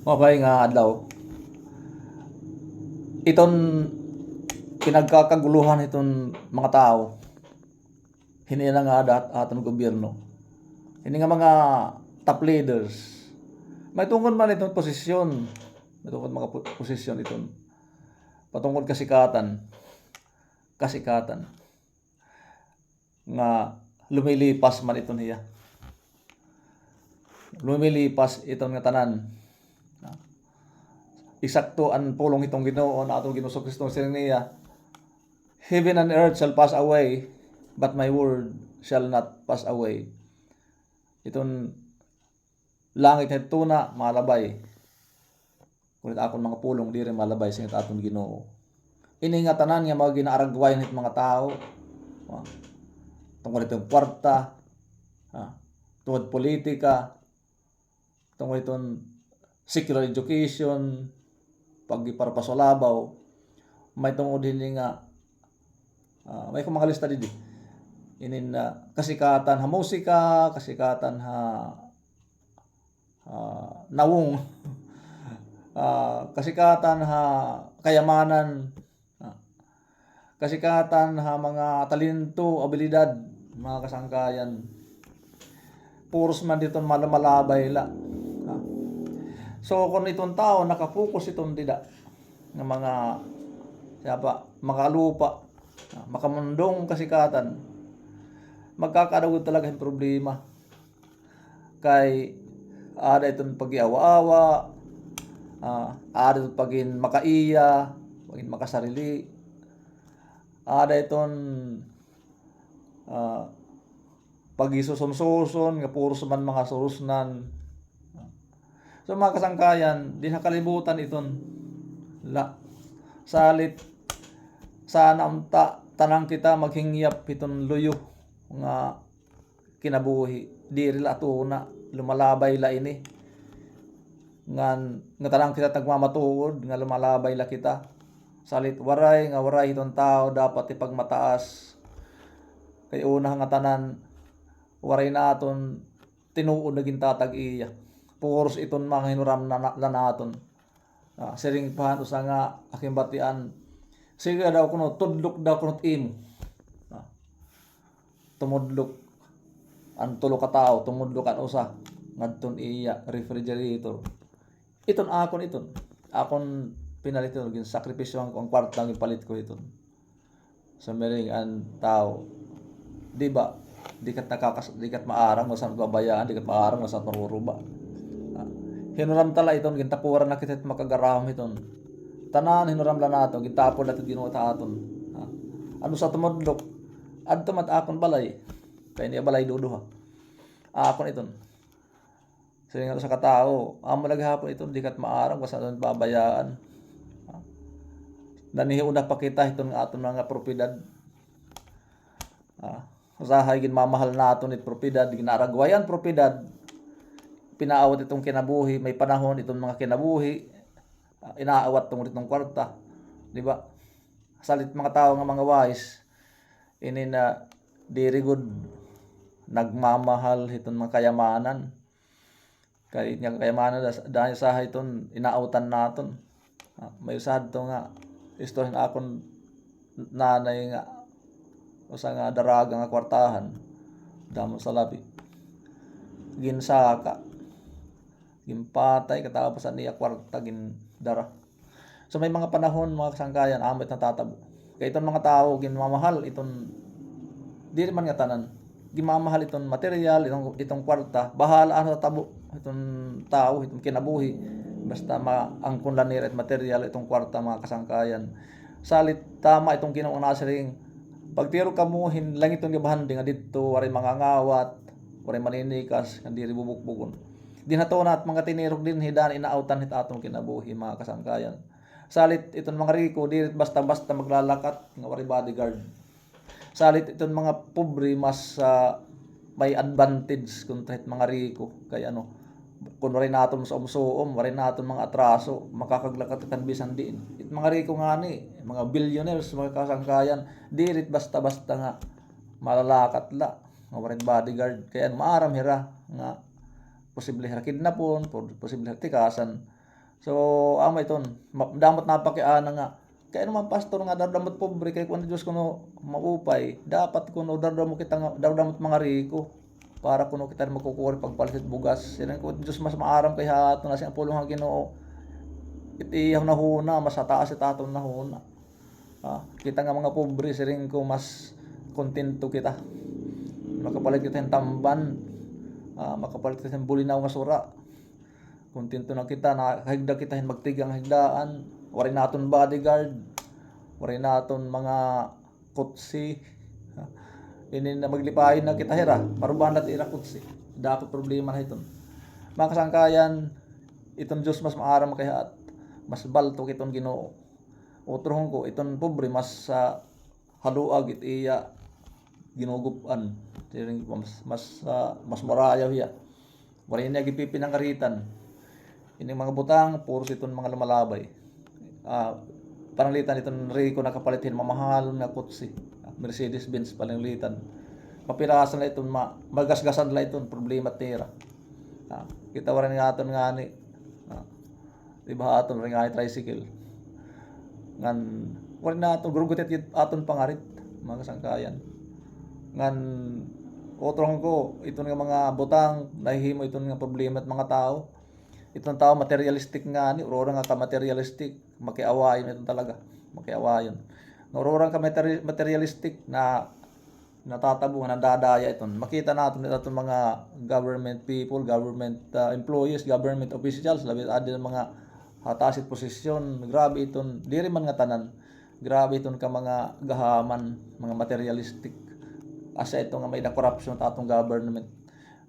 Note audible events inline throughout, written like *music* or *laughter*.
Mabay nga adlaw. Iton pinagkakaguluhan itong mga tao. Hindi na nga dat atong gobyerno. Hindi nga mga top leaders. May tungkol man itong posisyon. May tungkol mga po- posisyon itong patungkol kasikatan. Kasikatan. Nga lumilipas man ito niya. Lumilipas itong nga tanan isakto ang pulong itong Ginoo na atong Ginoo Kristo sa niya heaven and earth shall pass away but my word shall not pass away. Itong langit at tuna malabay. Kulit akong mga pulong di rin malabay sa atong Ginoo. Ini nga mga ginaaragwayan nit mga tao. Tungkol itong kwarta ah, tungkol politika tungkol itong secular education pag iparapasolabaw may tungod din nga ah, may kung mga lista din inin na kasikatan ha musika kasikatan ha ah, nawong *laughs* ah, kasikatan ha kayamanan. Ah, kasikatan ha mga talento abilidad mga kasangkayan. Puros man dito malamalabay la. So kung itong tao nakapokus itong dida ng mga siyapa, makalupa, makamundong kasikatan, magkakadawod talaga yung problema. Kay ada itong pag-iawa-awa, ah, ada itong pagin makaiya, pagin makasarili, ada itong ah, pag-isusun-susun, nga puro man mga surusnan, So mga kasangkayan, di nakalibutan iton. La. Salit sana unta tanang kita maghingyap iton luyo nga kinabuhi. Di rila atuna lumalabay la ini. Ngan nga tanang kita tagmamatuod nga lumalabay la kita. Salit waray nga waray iton tao dapat ipagmataas. Kay una nga tanan waray naton tinuod na gintatag iya puros iton mga hinuram na, na, na naton. Ah, siring pahan usa nga aking batian. Sige daw kuno tudlok daw kuno imo. Ah, tumudlok ang tulo ka tao tumudlok usa ngadton iya refrigerator. Iton akon iton. Akon pinalit iton gin sakripisyo ang ang kwarta ang ipalit ko iton. Sa mering an tao. Di ba? Di kat di kat maarang masan babayaan, di kat maarang masan maruruba hinuram tala iton gintapuran na kita makagaram iton tanan hinuram la nato gintapon nato Ginoo ta aton. Ano sa tumudlok adto mat akon balay. Kay niya balay duduha akon iton. Sige nga sa katao, amo naghapon iton di kat maarang basta don babayaan. Nanihiuna pa kita iton nga aton mga propiedad. Ah, usahay gin mamahal naton it propiedad, ginaragwayan propiedad, pinaawat itong kinabuhi, may panahon itong mga kinabuhi, uh, inaawat tungod itong kwarta, di ba? Salit mga tao nga mga wise, ini na diri good nagmamahal itong mga kayamanan. Kay nga kayamanan dahil sa iton inaawtan naton. Uh, may usad to nga istorya nga akon nanay nga usa nga daraga nga kwartahan damo sa labi ginsaka gimpatay katapos ani kwarta gin dara so may mga panahon mga kasangkayan amit natatabo kay iton mga tao ginmamahal iton di man nga tanan gimamahal iton material itong itong kwarta. Bahala ano tabo itong tao itong kinabuhi. Basta maangkon lang nila at material itong kwarta mga kasangkayan. Salit tama itong Ginoo nasiring pagtiro kamuhin lang itong gibahan nga didto waray mga ngawat waray maninikas kandi ribubukbukon dinatona at mga tinirog din hidan inaautan hit atong kinabuhi mga kasangkayan. Salit iton mga riko dirit basta-basta maglalakat nga wari bodyguard. Salit iton mga pobre mas uh, may advantage kung kahit mga riko kay ano kung wari naton sa umsuom, wari naton mga atraso, makakaglakat kan bisan din. It mga riko nga ni, mga billionaires, mga kasangkayan, dirit basta-basta nga malalakat la, nga wari bodyguard. Kaya maaram hira nga posible hira kidnapon, posible hira tikasan. So, ama iton, ma- damot napakiana nga. Kaya naman pastor nga dardamot pobre kay kuno Dios kuno maupay, dapat kuno dardamo kita nga dardamot mga riko para kuno kita magkukuri pagpalit bugas. Sinan ko Dios mas maaram kay hato na siyang pulong nga Ginoo. Itiyaw na huna, mas ataas ita aton na huna. Ah, kita nga mga pobre siring ko mas kontento kita. Makapalit kita ng tamban. Ah, makapalit kita ng bulinaw nga sura. Kontento na kita na higda kita hin magtigang higdaan. Wari naton bodyguard. Wari naton mga kutsi. Ha? Ini na maglipahin na kita hira. Marubahan natin ira kutsi. Dapat problema na iton. Mga kasangkayan, iton Diyos mas maaram kaya mas balto kiton Ginoo. Utrohon ko iton pobre mas sa haluag it iya ginugupan. Tiring mas mas ah, mas marayaw hiya. Wala niya gipipin ang karitan. Ini mga butang puro iton mga lumalabay. Ah, pananglitan iton Rico nakapalitin mamahal na kutsi. Ah, Mercedes Benz pananglitan. Papirasan la iton ma magasgasan la iton problema tira. Ah, kita waran nga aton nga ni. Ah, di ba aton ring nga tricycle. Ngan waran na aton gurugutet yun aton pangarit mga kasangkayan. Ngan otrong ko iton nga mga butang nahihimo iton nga problema at mga tao. Itong tao materialistic nga ni, urora nga ka materialistic, makiawayon ito talaga, makiawayon. Urora ka materi- materialistic na natatabungan, nadadaya iton. Makita natin itong mga government people, government uh, employees, government officials, labi adi ng mga hatasit posisyon, grabe iton, diri man nga tanan, grabe iton ka mga gahaman, mga materialistic. Asa ito nga may na corruption ta atong government.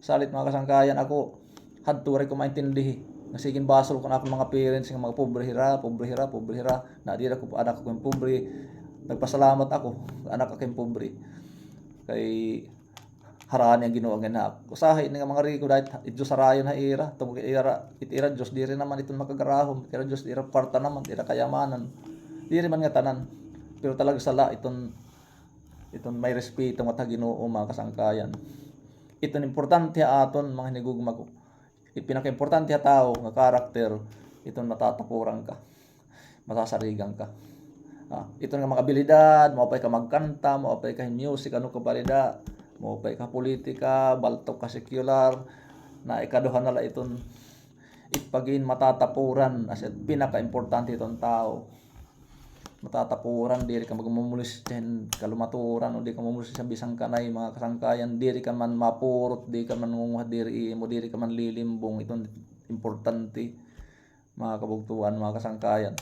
Salit mga kasangkayan ako, hadto rin ko maintindihi. Nasigin basol ko na ako mga parents nga mga pobre hira, pobre hira, pobre hira. Na di ra ko anak ko pobre. Nagpasalamat ako, anak yung pobre. Kay harani ang Ginoo nga na. Usahay nga mga riko dahil idyo sarayon ha ira, tungkol ira itira Dios diri naman iton makagarahom, itira Dios ira kwarta naman, ira kayamanan. Diri man nga tanan. Pero talaga sala iton iton may respeto nga Ginoo mga kasangkayan. Iton importante aton mga hinigugma ko. Pinaka-importante ha tao nga karakter iton matatapuran ka. Matasarigan ka. Ah, ito nga mga abilidad maupay ka magkanta maupay ka music ano ka balida maupay ka politika baltok ka secular na ikaduha na la iton. Ipagin matatapuran as in, pinaka-importante itong tao matatapuran diri ka magmumulis diyan kalumaturan o di ka mumulis sa bisang kanay mga kasangkayan. Diri ka man mapurot di ka man ngunguha diri mo diri ka man lilimbong. Itong importante mga kabugtuan mga kasangkayan.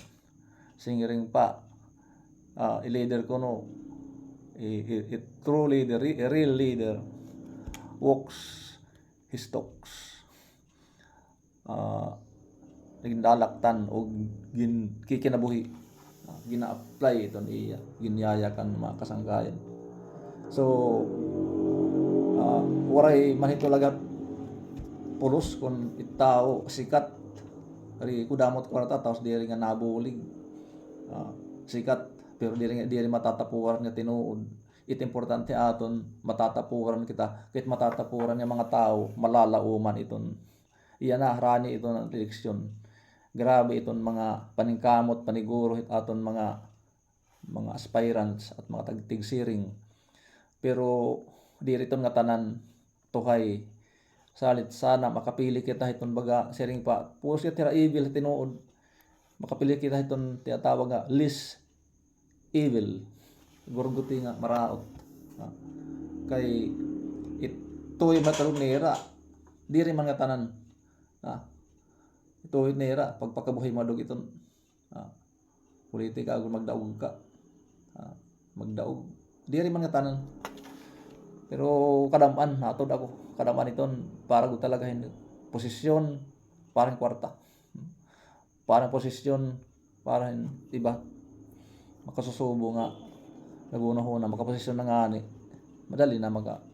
Singiring pa ah i-leader ko no i, i, i- true leader a real leader walks his talks ah nagdalaktan o gin, kikinabuhi gina-apply ito iya ginyayakan mga kasangkayan. So uh, waray manito lagat pulos kung itao sikat. Ri kudamot kwarta tapos diri nga nabulig. Ah, sikat pero diri nga diri matatapuran nga tinuod. It importante aton matatapuran kita. Kahit matatapuran nga mga tao malalauman iton iya na rani ito ng eleksyon grabe iton mga paningkamot paniguro hit aton mga mga aspirants at mga tagtigsiring pero diri iton nga tanan tuhay. Salit sana makapili kita iton baga siring pa. Puros kita tira evil tinuod. Makapili kita iton tiyatawag nga least evil. Gurguti nga maraot. Kay ito'y matalunera. Diri man nga tanan. Ah, ito nera. Pagpakabuhay madog iton ah, politika agud magdaog ka. Ah, magdaog. Diri man nga tanan. Pero kadaman natod ako. Kadaman iton para gud talaga hindi posisyon parang kwarta. Parang posisyon parang iba. Makasusubo nga. Naguna-huna makaposisyon na nga ni. Madali na maga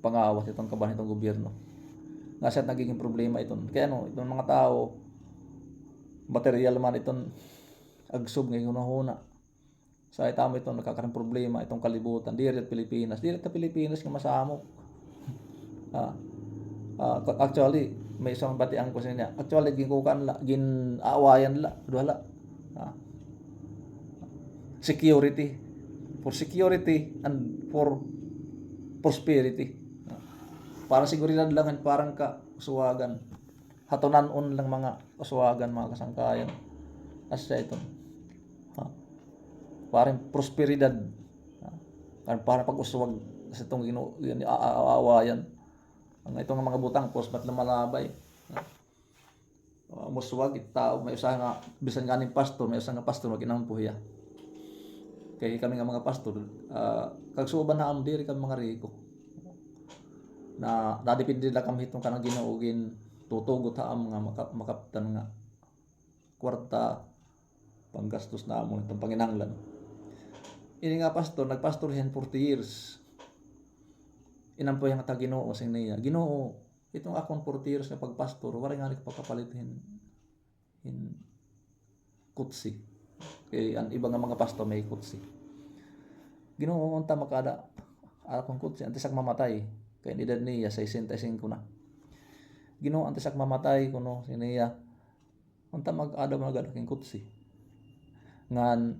pangawas itong kabahan itong gobyerno nga siya nagiging problema iton kaya ano itong mga tao material man iton agsub ngayon huna sa itamo ito nakakaroon problema itong kalibutan diri at Pilipinas diri at Pilipinas nga masamok *laughs* ah, ah, actually may isang batian ko sa niya. Actually, gikukan la, gin aawayan la, wala. Ah. Security. For security and for prosperity. Ah. Para seguridad lang, parang ka usuwagan. Hatunanon lang mga usuwagan, mga kasangkayan. Asya ito. Ha? Parang prosperidad. Ha? Parang, pag-uswag sa itong aawayan. Ang itong mga butang, pos ba't lumalabay. Uh, muswag, tao, may usaha nga, bisan nga ning pastor, may usaha nga pastor, maginampuhiya. Kaya kami nga mga pastor, uh, kagsuban na ang diri kami mga riko. Na nadipindi na kami itong kanang ginuugin, tutugot ha ang mga maka, makaptan nga kwarta panggastos na mo itong panginanglan. Ini nga pastor, nagpastor yan 40 years. Inampo yung ta Ginoo sing niya. Ginoo, itong akong 40 years na pagpastor, wala nga rin pagkapalit hin, hin kutsi. Kay ang iba nga mga pastor may kutsi. Ginoo unta makada akong kutsi antisak mamatay. Kay ni edad niya 65 na. Ginoo antisak mamatay kuno siniya. Unta mag-ada mo agad aking kutsi. Ngan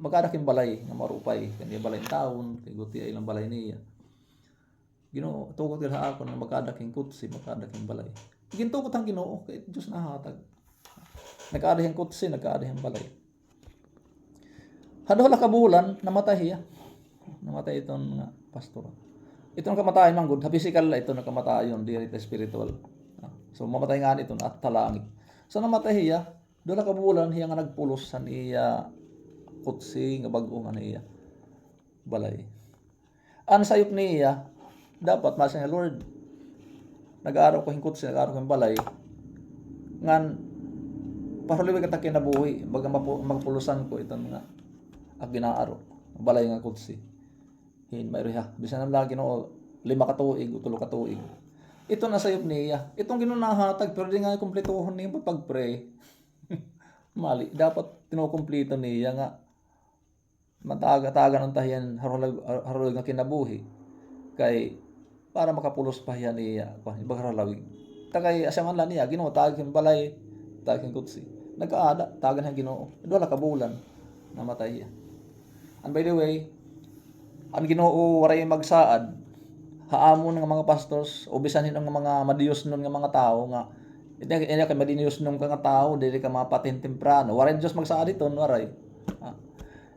magada king balay nga marupay kani balay taon kay guti ay lang balay niya. Ginoo tugot sa ako na magada king kutsi magada king balay. Gintugot ang Ginoo kay Dios na hatag. Nagkaada yung kutsi, nagkaada yung balay. Hadala ka bulan, namatay hiya. Namatay itong mga pastor. Itong kamatayan man good, physical ito na kamatayon, di ito spiritual. So mamatay nga ito at talangit. So namatay hiya, doon ka bulan hiya nga nagpulos sa niya. Kutsi nga bago nga niya. Balay. Ang sayop niya, dapat masa nga Lord, nag-aaraw ko yung kutsi, nag-aaraw ko yung balay, ngan para liwag kita kinabuhi baga magpulusan ko ito nga ang ginaaro. Balay nga kutsi hin mayro ha bisan ang lagi no lima ka tuig o tulo ka tuig. Ito na sayop niya itong ginunahatag pero di nga kumpletuhon niya pag pray *laughs* mali. Dapat tinukumplito niya nga mataga-taga ng tahiyan harulag harulag nga kinabuhi. Kay para makapulos pa yan niya kung iba harulag tagay asaman lang niya ginoo tag yung balay tag yung kutsi. Nagkaada tagan ang ginoo. Wala ka bulan namatay yan and by the way ang ginoo waray magsaad haamon nga mga pastors o bisan ang mga madiyos nun nga mga tao nga ina ina kay madiyos nun nga tao dili ka mapatin temprano waray Dios magsaad ito waray?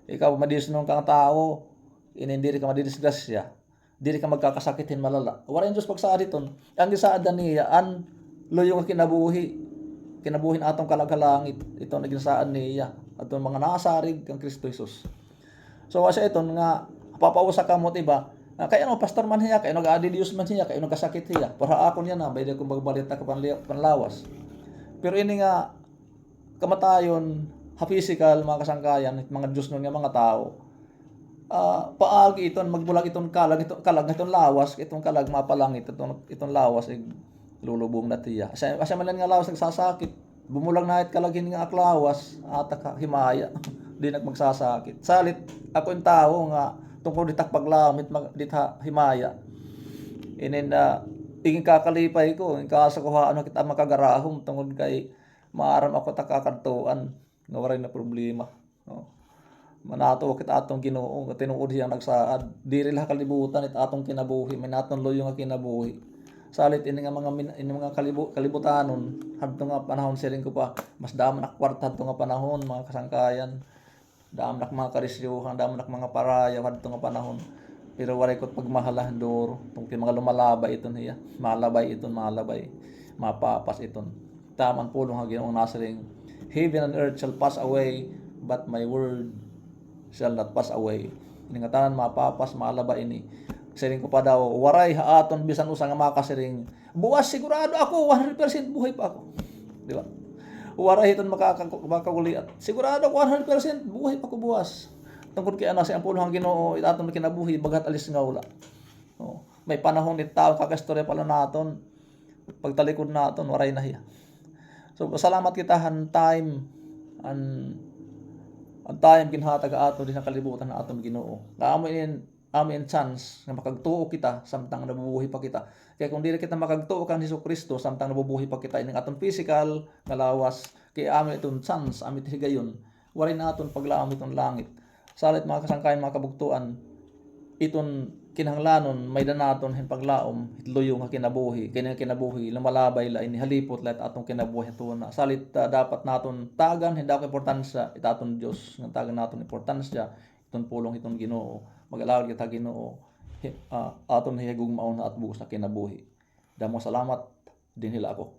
Ikaw madiyos nun ka nga tao inindiri ka madidisgrasya dili ka magkakasakitin malala. Waray Dios magsaad ito. Ang gisaad niya an loyo nga kinabuhi kinabuhin atong kalaghalangit ito na ginasaan niya atong mga nakasarig kang Kristo Jesus. So kasi ito nga papausa ka mo tiba Ah, kaya ano pastor man hiya kaya nag-adi Dios man hiya kaya nagkasakit hiya para ako niya na bayad kung magbalita ka panlawas. Pero ini nga kamatayon ha physical mga kasangkayan mga Diyos nun nga mga tao ah paagi iton magbulag iton kalag ito kalag iton lawas itong kalag mapalangit itong itong lawas ig lulubong na tiya. Asa asa man nga lawas nagsasakit. Bumulag na it kalagin nga aklawas ka himaya *laughs* di nag magsasakit salit ako yung tao nga tungkol ditak paglamit mag ditha himaya inin na tingin kakalipay ko in kaso ko ano kita makagarahom tungod kay maaram ako takakadtuan nga waray na problema. No manato kita atong Ginoo nga tinuod siya nagsaad. Diri lah kalibutan it atong kinabuhi. May naton loyo nga kinabuhi. Salit ini nga mga ini mga kalibu, kalibutanon hadto nga panahon siling ko pa mas damo na kwarta hadto nga panahon mga kasangkayan damo nak mga karisyuhan damo nak mga parayaw hadto nga panahon. Pero waray ko pagmahalah doro tungkol mga lumalabay iton hiya malabay iton malabay mapapas iton taman pulong nga Ginoong nasaring heaven and earth shall pass away but my word shall not pass away. Ini nga tanan mapapas malaba ini. Siring ko pa daw waray haaton bisan usa nga makasiring buwas sigurado ako 100% buhay pa ako. Di ba waray iton makaka makakuliat sigurado ako 100% buhay pa ko buwas. Tungkol kay ana sa ampulo ang Ginoo itaton kinabuhi bagat alis nga wala. Oh, may panahon ni tao kakastorya pala naton. Pagtalikod naton waray na hiya. So salamat kita han time an ang time kinhatag ato din sa kalibutan na aton Ginoo. Kaamo in amin chance nga makagtuo kita samtang nabubuhi pa kita. Kaya kung dili kita makagtuo kan Hesus Kristo samtang nabubuhi pa kita ining aton physical nga lawas kay amin iton chance amin higayon. Wala na aton paglaom iton langit. Salit mga kasangkayan mga kabugtuan iton kinahanglanon may danaton hin paglaom hitluyo nga kinabuhi kini kinabuhi lumalabay la ini halipot la atong kinabuhi tuna salit ah, dapat naton tagan hindi ako importansya itaton Dios nga tagan naton importansya iton pulong iton Ginoo mag-alawad kita Ginoo. Ah, aton higugmaon na at bugas na kinabuhi. Damo salamat din hila ako